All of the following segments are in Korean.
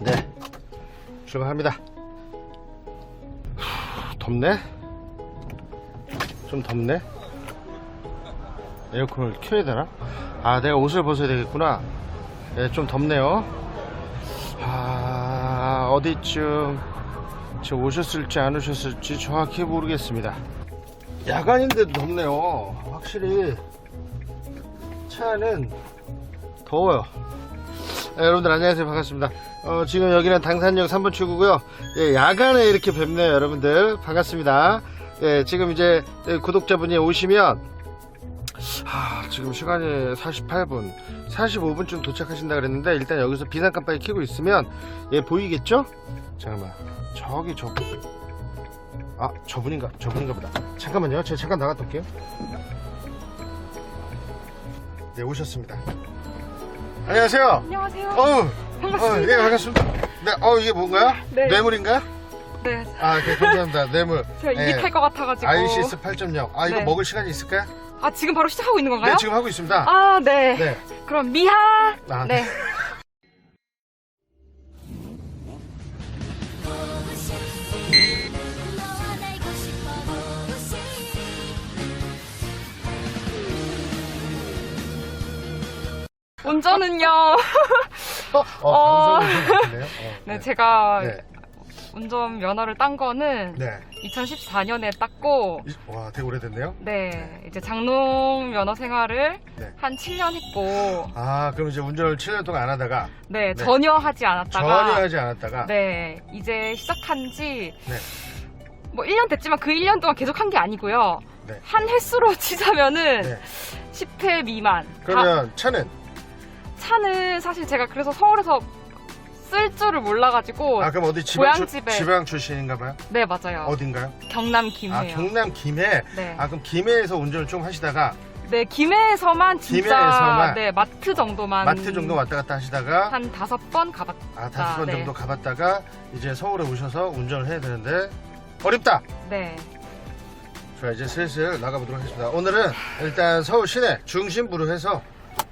네, 출발합니다. 후, 덥네? 좀 덥네? 에어컨을 켜야 되나? 아, 내가 옷을 벗어야 되겠구나. 네, 좀 덥네요. 아, 어디쯤 저 오셨을지 안 오셨을지 정확히 모르겠습니다. 야간인데 도 덥네요. 확실히 차 안은 더워요. 네, 여러분들 안녕하세요. 반갑습니다. 어, 지금 여기는 당산역 3번 출구고요. 예, 야간에 이렇게 뵙네요. 여러분들 반갑습니다. 예, 지금 이제 구독자분이 오시면 하, 지금 시간이 48분, 45분쯤 도착하신다 그랬는데 일단 여기서 비상 깜빡이 켜고 있으면 예 보이겠죠? 잠깐만 저기 저 아, 저분인가? 저분인가 보다. 잠깐만요. 제가 잠깐 나갔다 올게요. 네, 오셨습니다. 안녕하세요. 안녕하세요. 어우, 반갑습니다. 어, 예, 반갑습니다. 네, 어, 이게 뭔가요? 네. 뇌물인가? 네, 아, 네, 감사합니다. 뇌물. 제가 입이 예. 탈것 같아가지고. ICS 8.0. 아, 이거 네. 먹을 시간이 있을까요? 아 지금 바로 시작하고 있는 건가요? 네, 지금 하고 있습니다. 아, 네. 네. 그럼 미하. 아, 네. 너 운전은요. 어, 어, 어. 어, 네, 제가 네. 운전 면허를 딴 거는 네. 2014년에 땄고, 이- 와, 되게 오래됐네요. 네, 이제 장롱 면허 생활을 네. 한 7년 했고, 아, 그럼 이제 운전을 7년 동안 안 하다가 네, 네. 전혀 하지 않았다가, 전혀 하지 않았다가 네, 이제 시작한 지, 네. 뭐 1년 됐지만 그 1년 동안 계속 한 게 아니고요. 네. 한 횟수로 치자면은 네. 10회 미만. 그러면 차는 차는 사실 제가 그래서 서울에서 쓸 줄을 몰라가지고 아, 그럼 어디 지방, 출, 고향 집에- 지방 출신인가 봐요? 네 맞아요 어딘가요? 경남 아, 김해요 경남 김해. 네. 아, 그럼 김해에서 운전을 좀 하시다가 네 김해에서만 진짜 김해에서만 네 마트 정도만 마트 정도 왔다 갔다 하시다가 한 다섯 번 가봤 아, 다섯 번 네. 정도 가봤다가 이제 서울에 오셔서 운전을 해야 되는데 어렵다. 네 자, 이제 슬슬 나가보도록 하겠습니다. 오늘은 일단 서울 시내 중심부로 해서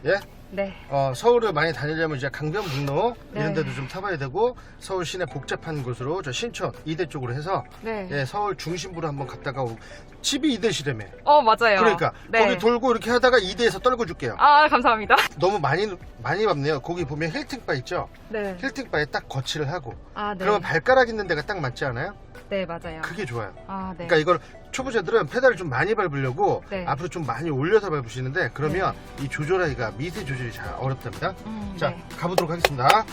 예, 네. 어, 서울을 많이 다니려면 이제 강변북로 네. 이런 데도 좀 타봐야 되고 서울 시내 복잡한 곳으로 저 신촌 이대 쪽으로 해서 네. 예, 서울 중심부로 한번 갔다가 오 집이 이대시라며. 어 맞아요 그러니까 네. 거기 돌고 이렇게 하다가 이대에서 떨궈 줄게요. 아 감사합니다 너무 많이 많이 밟네요. 거기 보면 힐팅바 있죠? 네. 힐팅바에 딱 거치를 하고 아 네. 그러면 발가락 있는 데가 딱 맞지 않아요? 네 맞아요 그게 좋아요. 아 네. 그러니까 이걸 초보자들은 페달을 좀 많이 밟으려고 네. 앞으로 좀 많이 올려서 밟으시는데 그러면 이 조절하기가 미세 조절이 잘 어렵답니다. 음, 자 네. 가보도록 하겠습니다.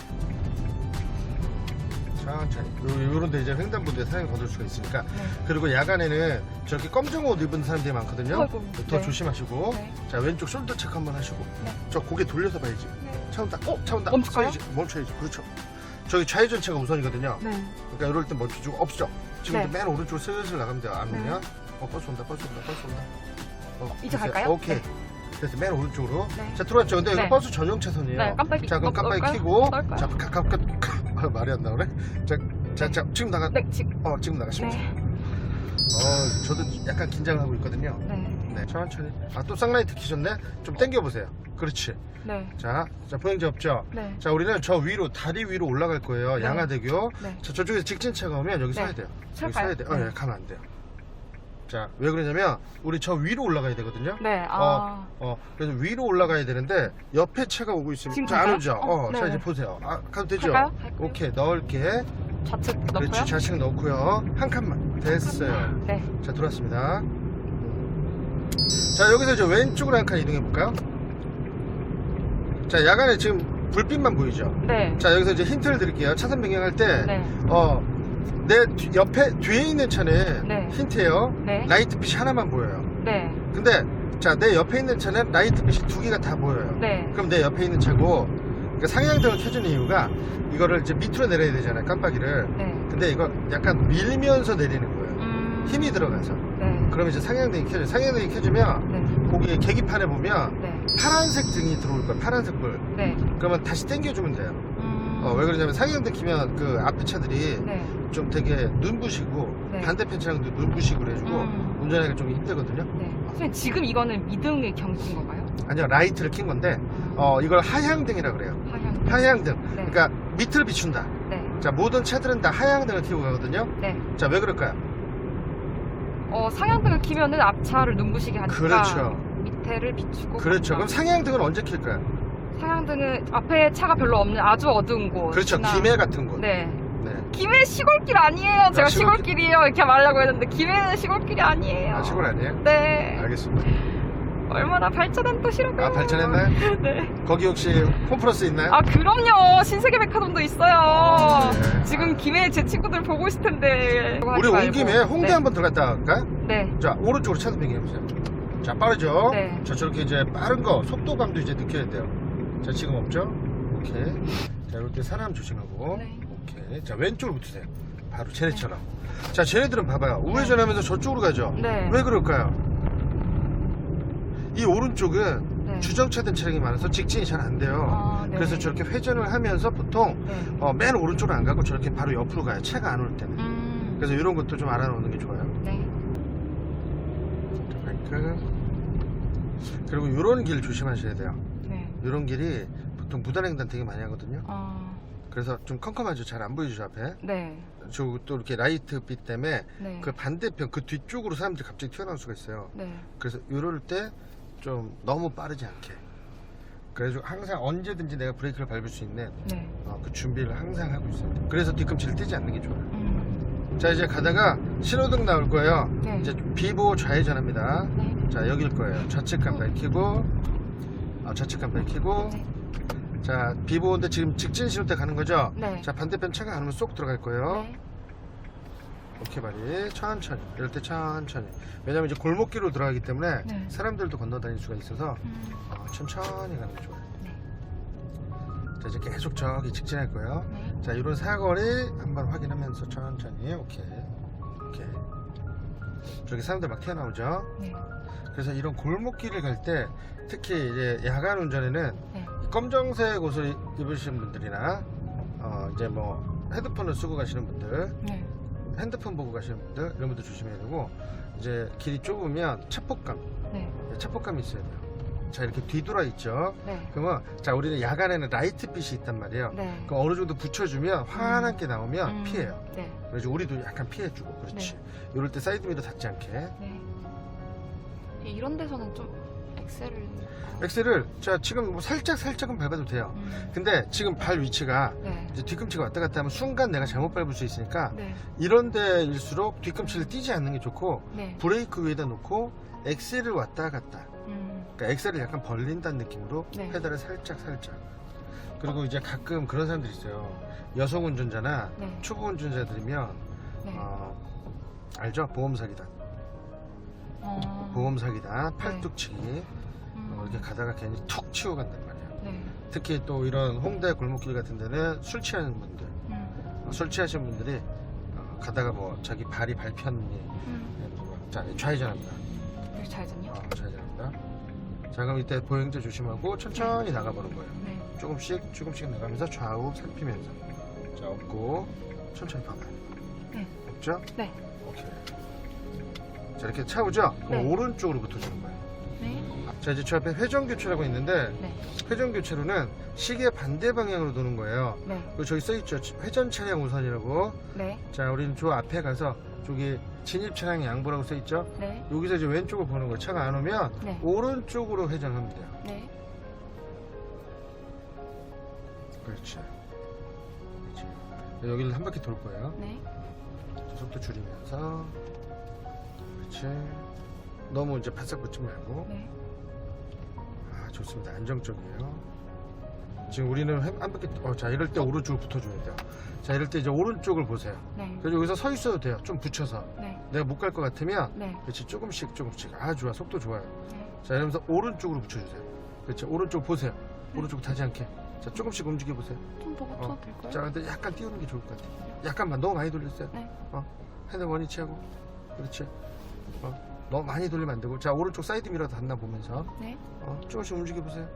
천천히 요, 요런 데 이제 횡단보도에 사용이 거둘 수가 있으니까 네. 그리고 야간에는 저렇게 검정 옷 입은 사람들이 많거든요. 아이고, 더 네. 조심하시고 네. 자 왼쪽 숄더 체크 한번 하시고 네. 저 고개 돌려서 봐야지. 네. 차 온다. 어, 차 온다. 멈출까요? 서야지. 멈춰야지. 그렇죠. 저기 좌회전체가 우선이거든요. 네. 그러니까 이럴 때 멈춰주고 없죠. 지금 네. 맨 오른쪽 슬슬 나가면 돼요. 안 네. 어 버스 온다. 버스 온다. 버스 온다. 어, 이제. 갈까요? 오케이. 네. 그래서 맨 오른쪽으로. 네. 자 들어왔죠. 근데 네. 이거 버스 전용 차선이에요. 네, 깜빡이 자 그럼 꺼- 깜빡이? 켜고. 꺼까요? 자 가깝게 말이 안 나오네. 자, 자, 자 지금 나가. 네 지금 어 지금 나가시면. 네. 어 저도 약간 긴장을 하고 있거든요. 네. 네 천천히. 아 또 쌍라이트 키셨네. 좀 당겨 보세요. 그렇지. 네. 자, 자 보행자 없죠. 네. 자 우리는 저 위로 다리 위로 올라갈 거예요. 네. 양화대교. 네. 자 저쪽에서 직진차가 오면 여기 네. 서야 돼요. 여기? 서야 돼요. 어, 네. 네, 가면 안 돼요. 자 왜 그러냐면 우리 저 위로 올라가야 되거든요. 네. 아. 어, 어, 그래서 위로 올라가야 되는데 옆에 차가 오고 있으면 지금 자, 안 갈까요? 오죠. 어, 어, 자 네. 이제 보세요. 아, 가도 되죠? 갈까요? 갈까요? 오케이 넓게. 좌측 넣고요. 그렇지 좌측 넣고요. 한 칸만 됐어요. 네. 자 들어왔습니다. 자 여기서 이제 왼쪽으로 한 칸 이동해 볼까요? 자 야간에 지금 불빛만 보이죠? 네. 자 여기서 이제 힌트를 드릴게요. 차선 변경할 때 네. 어, 내 뒤- 옆에 뒤에 있는 차는 네. 힌트예요. 네. 라이트 빛이 하나만 보여요. 네. 근데 자 내 옆에 있는 차는 라이트 빛이 두 개가 다 보여요. 네. 그럼 내 옆에 있는 차고 그러니까 상향등을 켜주는 이유가 이거를 이제 밑으로 내려야 되잖아요. 깜빡이를. 네. 근데 이거 약간 밀면서 내리는 거예요. 음. 힘이 들어가서. 네. 그러면 이제 상향등이 켜져. 상향등이 켜지면 네. 거기 계기판에 보면 네. 파란색 등이 들어올 거예요. 파란색 불. 네. 그러면 다시 당겨주면 돼요. 음. 어, 왜 그러냐면 상향등 키면 그 앞에 차들이 네. 좀 되게 눈부시고 네. 반대편 차량도 눈부시고 그래가지고 음. 운전하기가 좀 힘들거든요. 네. 선생님 지금 이거는 미등의 경기인 건가요? 아니요 라이트를 킨 건데 어 이걸 하향등이라 그래요. 하향. 하향등. 네. 그러니까 밑을 비춘다. 네. 자 모든 차들은 다 하향등을 켜고 가거든요. 네. 자 왜 그럴까요? 어, 상향등을 키면은 앞차를 눈부시게 하니까 그렇죠. 밑에를 비추고 그렇죠. 그럼. 상향등은 언제 켤까요? 상향등은 앞에 차가 별로 없는 아주 어두운 곳. 그렇죠. 김해 같은 곳. 네. 네. 김해 시골길 아니에요. 제가 아, 시골길. 시골길이에요. 이렇게 말하려고 했는데 김해는 시골길이 아니에요. 아 시골 아니에요? 네. 알겠습니다. 얼마나 발전한 도시라고요. 아 발전했나요? 네. 거기 혹시 홈플러스 있나요? 아 그럼요. 신세계 백화점도 있어요. 네. 지금 김해 제 친구들 보고 있을 텐데. 우리 온. 김에 홍대 네. 한번 들어갔다 갈까요? 네. 자 오른쪽으로 차도 변경해보세요 자 빠르죠? 네. 자 저렇게 이제 빠른 거 속도감도 이제 느껴야 돼요 자 지금 없죠? 오케이 자 이럴 때 사람 조심하고 네. 오케이 자 왼쪽으로 붙으세요 바로 쟤네처럼 자 쟤네들은 봐봐요 우회전하면서 저쪽으로 가죠 네. 왜 그럴까요? 이 오른쪽은 네. 주정차된 차량이 많아서 직진이 잘 안 돼요 아, 네. 그래서 저렇게 회전을 하면서 보통 네. 어, 맨 오른쪽으로 안 가고 저렇게 바로 옆으로 가요 차가 안 올 때는 음. 그래서 이런 것도 좀 알아놓는 게 좋아요 네. 브레이크 그리고 이런 길 조심하셔야 돼요 네. 이런 길이 보통 무단횡단 되게 많이 하거든요 아. 그래서 좀 컴컴하죠 잘 안 보이죠 앞에 네. 저또 이렇게 라이트 빛 때문에 네. 그 반대편 그 뒤쪽으로 사람들이 갑자기 튀어나올 수가 있어요 네. 그래서 이럴 때 좀 너무 빠르지 않게 그래서 항상 언제든지 내가 브레이크를 밟을 수 있는 네. 어, 그 준비를 항상 하고 돼요 그래서 뒤꿈치를 떼지 않는 게 좋아요 음. 자 이제 가다가 신호등 나올 거예요 네. 이제 비보 좌회전합니다 네. 자 여길 거예요 좌측 깜빡이 켜고 아, 좌측 깜빡이 켜고 네. 자 비보인데 지금 직진 신호 때 가는 거죠 네. 자 반대편 차가 안 오면 쏙 들어갈 거예요 네. 오케이 바리 천천히 이럴 때 천천히 왜냐면 이제 골목길로 들어가기 때문에 네. 사람들도 건너 다닐 수가 있어서 음. 어, 천천히 가는 게 좋아요 네. 자 이제 계속 저기 직진할 거예요 네. 자 이런 사거리 한번 확인하면서 천천히 오케이 오케이 저기 사람들 막 튀어나오죠 네. 그래서 이런 골목길을 갈 때 특히 이제 야간 운전에는 네. 이 검정색 옷을 입으시는 분들이나 어 이제 뭐 헤드폰을 쓰고 가시는 분들 네. 핸드폰 보고 가시는 분들 이런 분들 조심해야 되고 이제 길이 좁으면 차폭감 네. 차폭감이 있어야 돼요 자 이렇게 뒤돌아 있죠 네. 그러면 자 우리는 야간에는 라이트 빛이 있단 말이에요 네. 그 어느 정도 붙여주면 환하게 나오면 음. 피해요 네. 그래서 우리도 약간 피해주고 그렇지 이럴 때 사이드 미러 닿지 않게 네. 이런 데서는 좀 엑셀을 엑셀을 자 지금 뭐 살짝 살짝은 밟아도 돼요 음. 근데 지금 발 위치가 네. 이제 뒤꿈치가 왔다 갔다 하면 순간 내가 잘못 밟을 수 있으니까 네. 이런 데일수록 뒤꿈치를 띄지 않는 게 좋고 네. 브레이크 위에다 놓고 엑셀을 왔다 갔다 음. 그러니까 엑셀을 약간 벌린다는 느낌으로 네. 페달을 살짝 살짝 그리고 이제 가끔 그런 사람들이 있어요 여성 운전자나 네. 초보 운전자들이면 네. 어, 알죠? 보험 사기다 어. 보험 사기다 팔뚝치기 음. 어, 이렇게 가다가 괜히 툭 치고 간단 말이에요 네. 특히 또 이런 홍대 골목길 같은 데는 술 취하는 분들 음. 어, 술 취하신 분들이 어, 가다가 뭐 자기 발이 밟혔니 음. 자 좌회전합니다 여기 좌회전이요? 어, 좌회전합니다 자 그럼 이때 보행자 조심하고 천천히 나가보는 거예요 네. 조금씩 조금씩 나가면서 좌우 살피면서 자 없고 천천히 봐봐요 네. 없죠? 네. 오케이 자 이렇게 차 오죠? 그럼 네. 오른쪽으로 붙어주는 거예요 네. 자 이제 저 앞에 회전 교체라고 있는데 네. 회전 교체로는 시계 반대 방향으로 도는 거예요 네. 그리고 저기 써있죠 회전 차량 우선이라고 네. 자 우리는 저 앞에 가서 저기 진입 차량 양보라고 써있죠 네. 여기서 이제 왼쪽을 보는 거예요 차가 안 오면 네. 오른쪽으로 회전하면 돼요 네. 그렇지 그렇지 여기를 한 바퀴 돌 거예요 네. 자, 속도 줄이면서 그렇지 너무 이제 바싹 붙지 말고 네. 아 좋습니다. 안정적이에요. 지금 우리는 한, 한 바퀴 어, 자 이럴 때 오른쪽을 붙어줘야 돼요. 자 이럴 때 이제 오른쪽을 보세요. 네. 그래서 여기서 서 있어도 돼요. 좀 붙여서. 네. 내가 못 갈 것 같으면 네. 그렇지 조금씩 조금씩. 아 좋아. 속도 좋아요. 네. 자 이러면서 오른쪽으로 붙여주세요. 그렇지 오른쪽 보세요. 오른쪽 타지 않게. 자 조금씩 움직여 보세요. 좀 보고 어. 될까요? 자 근데 약간 띄우는 게 좋을 것 같아요. 약간만. 너무 많이 돌렸어요. 네. 어 핸들 원위치하고. 그렇지. 어 너무 많이 돌리면 안 되고 자 오른쪽 사이드 미러 닿나 보면서 네. 어 조금씩 움직여 보세요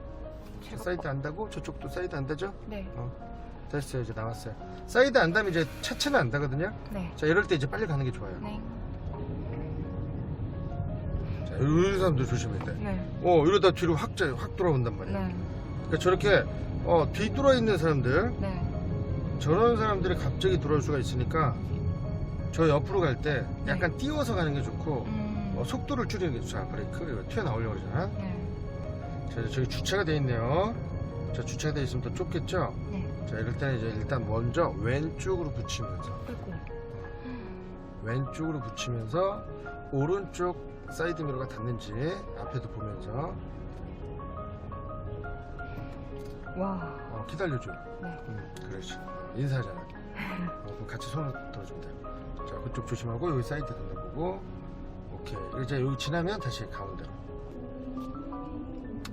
자, 제가 사이드 안다고 저쪽도 사이드 안다죠 네. 됐어요 이제 나왔어요 사이드 안다면 이제 차체는 안다거든요 네. 자 이럴 때 이제 빨리 가는 게 좋아요 네. 자 이런 사람들 조심해야 돼 네. 어 이러다 뒤로 확, 자- 확 돌아온단 말이에요 네. 그러니까 저렇게 어, 뒤돌아 있는 사람들 네. 저런 사람들이 갑자기 들어올 수가 있으니까 저 옆으로 갈 때 약간 띄워서 가는 게 좋고 음. 어, 속도를 줄이는 게 좋아. 브레이크 이거 튀어나오려고 그러잖아. 네. 자 이제 저기 주차가 돼 있네요. 자 주차가 돼 있으면 더 좁겠죠? 네. 자 이럴 때는 이제 일단 먼저 왼쪽으로 붙이면서 아이고. 왼쪽으로 붙이면서 오른쪽 사이드 미러가 닿는지 앞에도 보면서. 와. 어, 기다려줘. 네. 음, 그렇지. 인사하잖아 어, 그럼 같이 손을 들어주면 돼 자 그쪽 조심하고 여기 사이드 눈여보고 오케이. 이제 여기 지나면 다시 가운데로.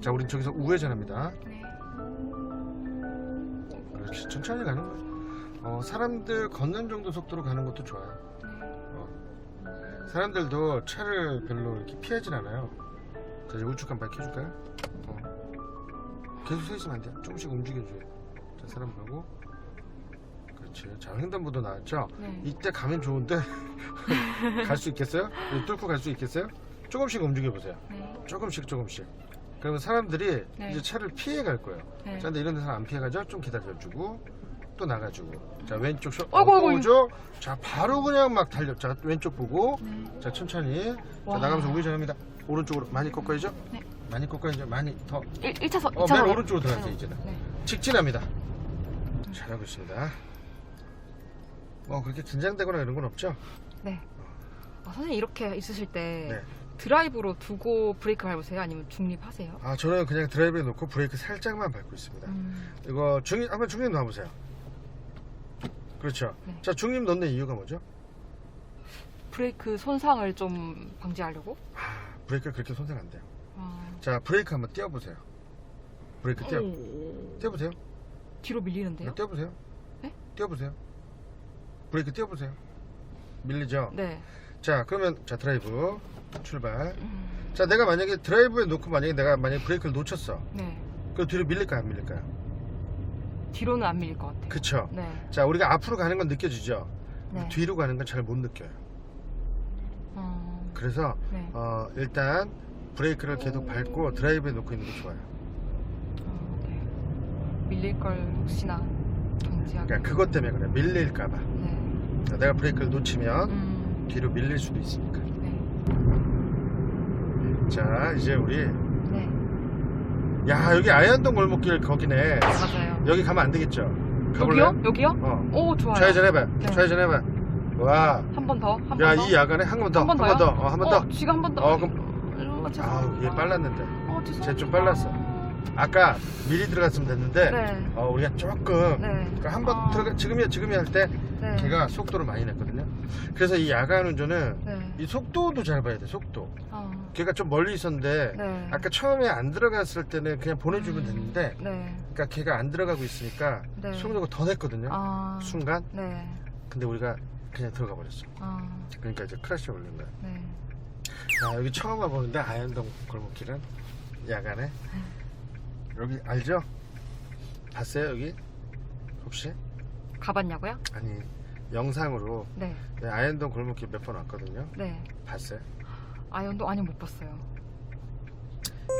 자 우린 저기서 우회전합니다. 네. 그렇지. 천천히 가는 거야. 어, 사람들 걷는 정도 속도로 가는 것도 좋아요. 네. 사람들도 차를 별로 이렇게 피하진 않아요. 자 이제 우측 한번 밝혀줄까요? 어. 계속 서 있으면 안 돼요. 조금씩 움직여줘요. 자 사람 가고 그렇지 자 횡단보도 나왔죠? 네. 이때 가면 좋은데 갈 수 있겠어요? 이거 뚫고 갈 수 있겠어요? 조금씩 움직여 보세요 네. 조금씩 조금씩 그러면 사람들이 네. 이제 차를 피해 갈 거예요 네. 자 근데 이런 데서 안 피해 가죠? 좀 기다려 주고 또 나가주고 자 왼쪽 쇼 아이고, 어, 아이고, 오죠? 자 바로 그냥 막 달려 자 왼쪽 보고 네. 자 천천히 와. 자 나가면서 우회전합니다 오른쪽으로 많이 꺾어야죠? 네. 많이 꺾어야죠 많이 더 1, 1차선, 어, 2차선. 맨 오른쪽으로 들어가세요 이제는 네. 직진합니다 잘하고 있습니다 뭐 그렇게 긴장되거나 이런 건 없죠? 네. 아, 선생님 이렇게 있으실 때 네. 드라이브로 두고 브레이크 밟으세요? 아니면 중립하세요? 아 저는 그냥 드라이브에 놓고 브레이크 살짝만 밟고 있습니다 음. 이거 중립 한번 중립 놔보세요 그렇죠 네. 자 중립 넣는 이유가 뭐죠? 브레이크 손상을 좀 방지하려고? 아 브레이크가 그렇게 손상 안 돼요 아. 자 브레이크 한번 띄워보세요 브레이크 띄워 오. 띄워보세요 뒤로 밀리는데요? 네, 띄워보세요 네? 띄워보세요 브레이크 띄워보세요 밀리죠 네. 자 그러면 자 드라이브 출발 음. 자 내가 만약에 드라이브에 놓고 만약에 내가 만약에 브레이크를 놓쳤어 네. 그럼 뒤로 밀릴까요 안 밀릴까요 뒤로는 안 밀릴 것 같아요. 그쵸 네. 자 우리가 앞으로 가는 건 느껴지죠 네. 뒤로 가는 건 잘 못 느껴요 어. 그래서 네. 어, 일단 브레이크를 계속 밟고 드라이브에 놓고 있는 게 좋아요 어, 네. 밀릴 걸 혹시나 방지하기. 그러니까 그것 때문에 그래 밀릴까봐 네. 내가 브레이크를 놓치면 음. 뒤로 밀릴 수도 있으니까 네. 자 이제 우리 네. 야 여기 아현동 골목길 거기네 맞아요. 여기 가면 안 되겠죠 여기요? 여기요? 어 오 좋아요. 좌회전 해봐 네. 좌회전 해봐 와야 한번 더. 한 번 더. 이 야간에 한 번 더한한 번? 더 어 한번 어, 더 지금 한 번 더. 어, 그럼- 어. 아우 얘 빨랐는데 어. 쟤좀 빨랐어. 아까 미리 들어갔으면 됐는데 네. 어, 우리가 조금 네. 그러니까 한번 아. 들어가 지금이야 지금이야 할 때 네. 걔가 속도를 많이 냈거든요 그래서 이 야간 운전은 네. 이 속도도 잘 봐야 돼 속도 어. 걔가 좀 멀리 있었는데 네. 아까 처음에 안 들어갔을 때는 그냥 보내주면 됐는데 네. 그러니까 걔가 안 들어가고 있으니까 네. 속도가 더 냈거든요 아. 순간 네. 근데 우리가 그냥 들어가 버렸어 아. 그러니까 이제 크래시 올린 거야 네. 자 여기 처음 와보는데 아현동 골목길은 야간에 여기 알죠? 봤어요 여기? 혹시? 가봤냐고요? 아니 영상으로 네. 네, 아현동 골목길 몇 번 왔거든요 네. 봤어요? 아연도 아니 못 봤어요.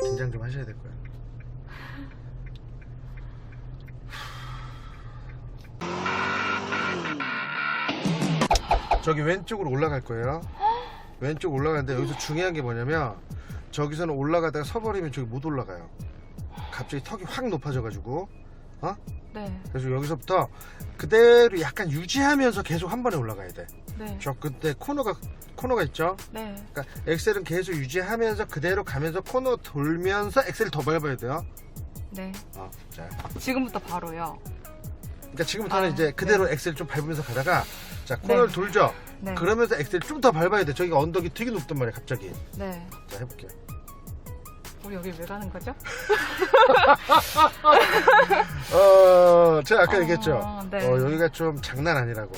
긴장 좀 하셔야 될 거예요 저기 왼쪽으로 올라갈 거예요 왼쪽 올라가는데 여기서 중요한 게 뭐냐면 저기서는 올라가다가 서버리면 저기 못 올라가요 갑자기 턱이 확 높아져 가지고 네. 그래서 여기서부터 그대로 약간 유지하면서 계속 한 번에 올라가야 돼. 네. 저 그때 코너가 코너가 있죠. 네. 그러니까 엑셀은 계속 유지하면서 그대로 가면서 코너 돌면서 엑셀을 더 밟아야 돼요. 네. 어, 자, 지금부터 바로요. 그러니까 지금부터는 아, 이제 그대로 엑셀 좀 밟으면서 가다가 자 코너를 네. 돌죠. 네. 그러면서 엑셀 좀 더 밟아야 돼. 저기가 언덕이 되게 높단 말이야, 갑자기. 네. 자, 해볼게요. 우리 여기 왜 가는 거죠? 어, 제가 아까 어, 얘기했죠. 네. 어, 여기가 좀 장난 아니라고.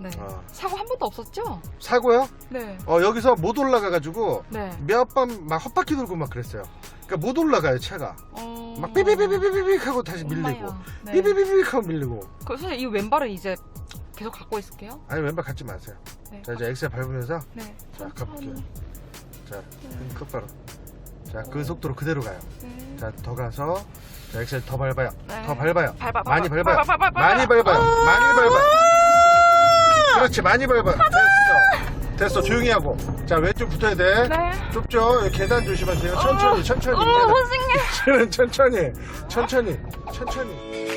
네. 어. 사고 한 번도 없었죠? 사고요? 네. 어, 여기서 못 올라가가지고 네. 몇 번 막 헛바퀴 돌고 막 그랬어요. 그러니까 못 올라가요 차가. 어... 막 삐삐삐삐삐삐 하고 다시 밀리고 엄마야. 네. 삐삐삐삐 하고 밀리고. 그래서 이 왼발은 이제 계속 갖고 있을게요. 아니 왼발 갖지 마세요. 네. 자 이제 엑셀 밟으면서 네. 자 가볼게요. 자힘 똑바로. 자, 그 속도로 그대로 가요. 네. 자, 더 가서 자, 엑셀 더 밟아요. 네. 더 밟아요. 밟아, 밟아, 많이 밟아요. 밟아, 밟아, 밟아. 많이 밟아요. 많이 밟아요. 그렇지, 많이 밟아요. 됐어. 됐어, 조용히 하고. 자, 왼쪽 붙어야 돼. 네. 좁죠? 여기 계단 조심하세요. 천천히, 천천히. 어. 선생님. 실은 천천히, 천천히, 천천히.